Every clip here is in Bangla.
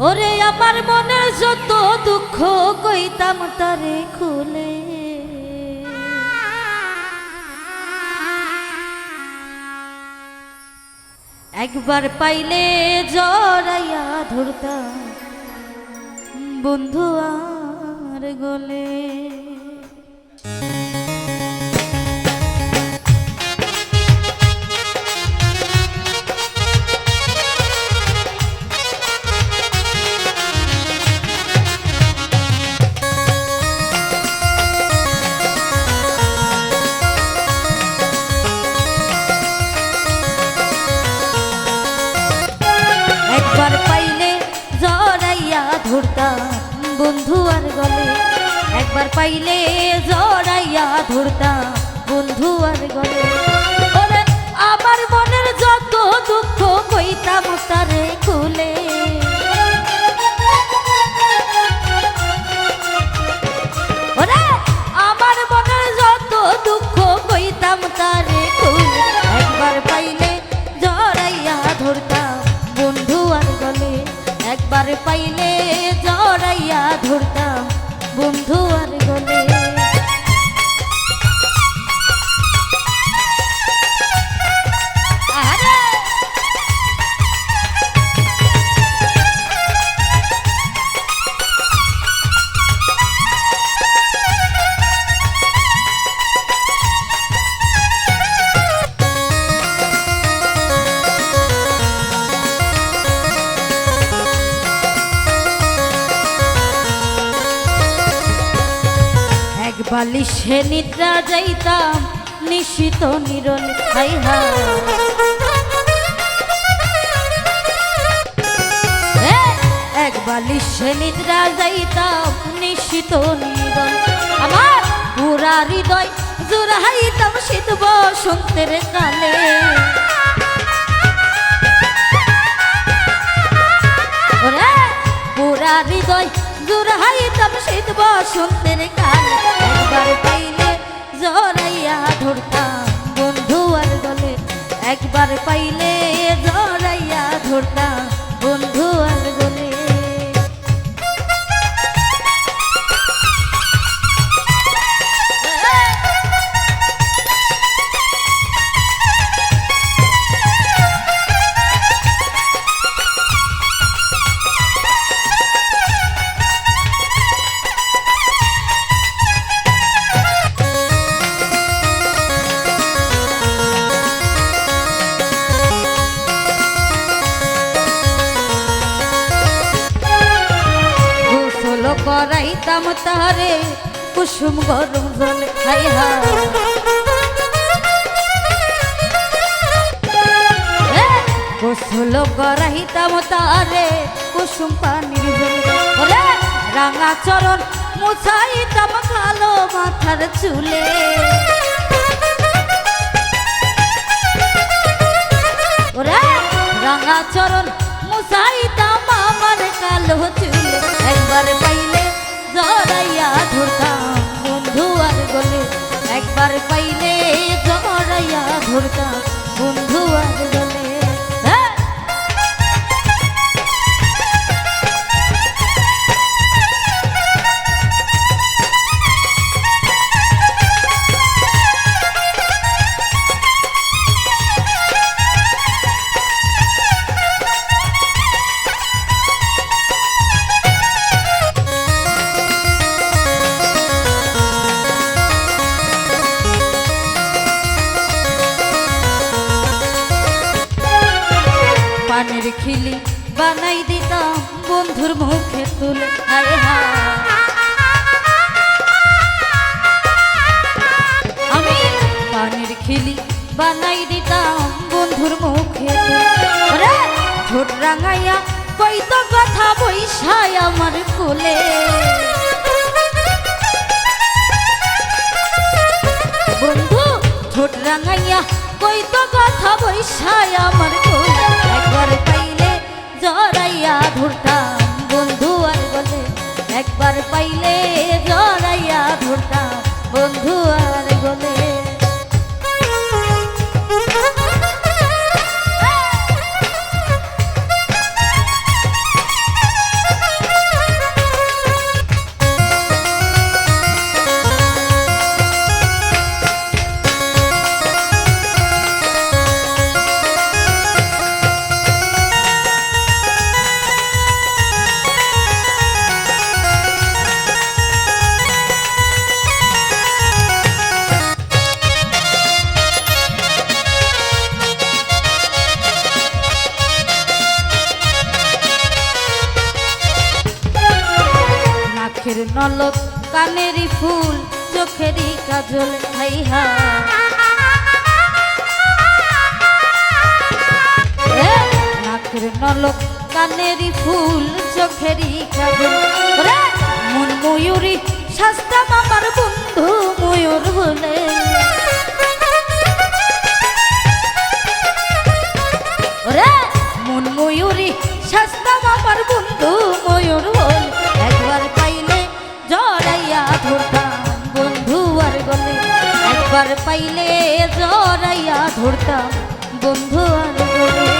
ওরে আমার মনের যত দুঃখ কইতাম তারে খুলে। একবার পাইলে জড়াইয়া ধরতাম বন্ধু আর গলে। ধরতাম বন্ধু আর গলে, একবার পাইলে জড়াইয়া ধরতাম বন্ধু আর গলে। আবার আমার মনের যত দুঃখ কইতাম তারে খুলে। ধরতাম বন্ধু বালিশে নিদ্রা যাইতাম, নিশিত নিরল হাই এক বালিশে নিদ্রা যাইতাম, নিশিত নিরল আমার পুরা হৃদয় জোড়াইতাম শীত বসন্তের কালে। পুরা হৃদয় জোড়াইতাম শীত বসন্তের কালে। একবার পাইলে জড়াইয়া ধরতাম। বন্ধু আর গলে একবার পাইলে জড়াইয়া ধরতাম। করাইতাম তারে কুসুম গরম জল হাই এ, গোসল করাইতাম তারে কুসুম ওরে রাঙা চরণ মুছাইতাম কালো মাথার চুলে রাঙা চরণ বানাই দিতাম বন্ধুর মুখে তুলে। হায় আমি পানের খিলি বানাই দিতাম বন্ধুর মুখে ঠোঁট রাঙাইয়া কই তো কথা বৈশায় আমার কোলে। বন্ধু, ঠোঁট রাঙাইয়া কই তো কথা বৈশায় আমার কোলে। একবার জড়াইয়া ধরতাম। বন্ধু আর বলে একবার পাইলে জড়াইয়া ধরতাম। বন্ধু আর গলে চোখেরই কাজল খাইহা। নাকের নলক কানেরই ফুল, চোখেরই কাজল। মন ময়ূরী শাস্তাম আমার বন্ধু ময়ূর বলে। পাইলে জড়াইয়া ধরতাম বন্ধু আরে!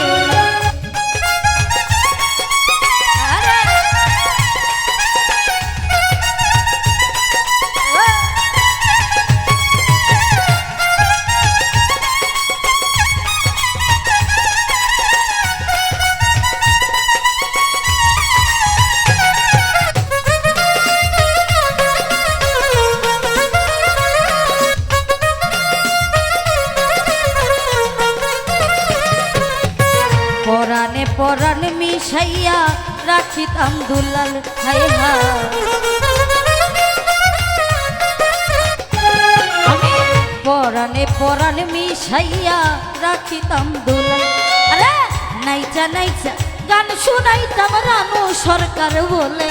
পরাণে পরাণ মিশাইয়া রাখিতাম দুলাল হায় হা পরাণে পরাণ মিশাইয়া রাখিতাম দুলাল আরে, নাইচা নাইচা, গান শুনাইতাম রানু সরকার বলে।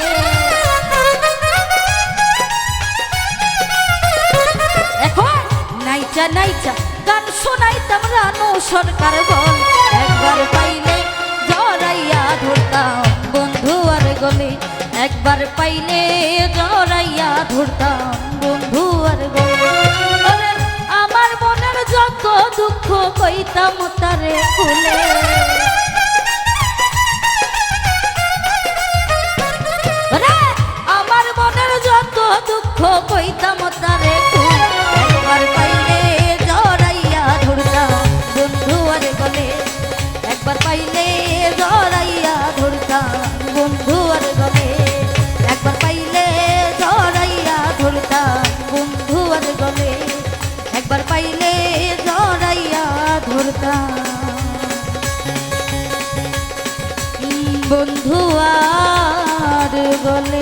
এখন নাইচা নাইচা, গান শোনাইতাম রানু সরকার বল। একবার পাইলে ধরতাম বন্ধু আর গলে একবার পাইলে জড়াইয়া ধরতাম বন্ধু আর গলে আমার মনের যত দুঃখ কইতাম তারে ওরে, আমার মনের বন্ধু আর গলে একবার পাইলে জড়াইয়া ধরতাম, বন্ধু আর গলে। একবার পাইলে জড়াইয়া ধরতাম, বন্ধু আর গলে। একবার পাইলে জড়াইয়া ধরতাম। বন্ধু আর গলে।